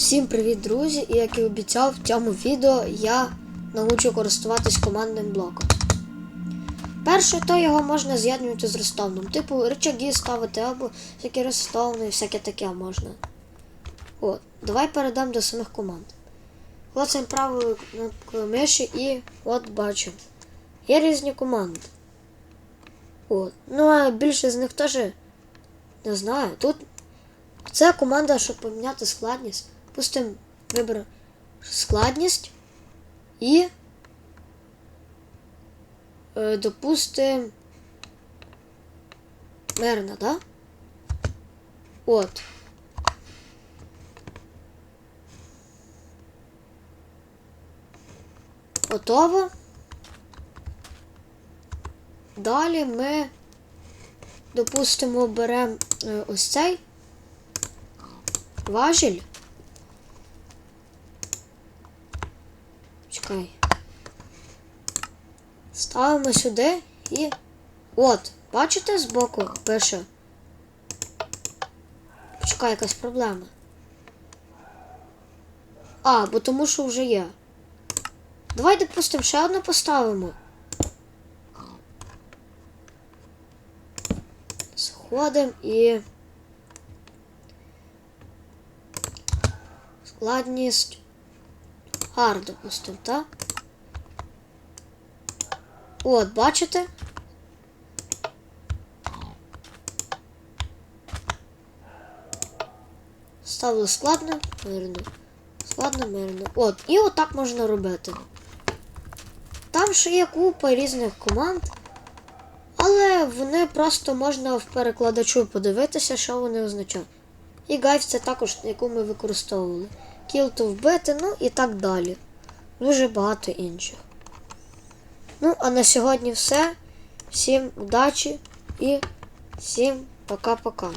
Всім привіт, друзі! І як і обіцяв, в цьому відео я научу користуватись командним блоком. Перше, то його можна з'єднувати з рестовним. Типу рычаги ставити або всякі рестовні, всяке таке можна. От, давай перейдемо до самих команд. Клацаємо правою кнопкою миші і от бачимо. Є різні команди. От. Ну а більше з них теж не знаю. Тут це команда, щоб поміняти складність. Пустимо виберемо складність і е, допустимо мирно, да? От. Готово. Далі ми, допустимо, беремо е, ось цей важіль. Чекай. Ставимо сюди і. От, бачите збоку пише. Почекай, якась проблема. А, бо тому що вже є. Давай, допустимо, ще одне поставимо. Сходимо і. Складність. Hard, допустимо, так? От, бачите? Ставили складно, мирно. Складно, мирно. От, і отак можна робити. Там ще є купа різних команд, але вони просто можна в перекладачу подивитися, що вони означають. І гайв це також, яку ми використовували. To вбити, ну і так далі. Дуже багато інших. Ну, а на сьогодні все. Всім удачі і всім пока-пока.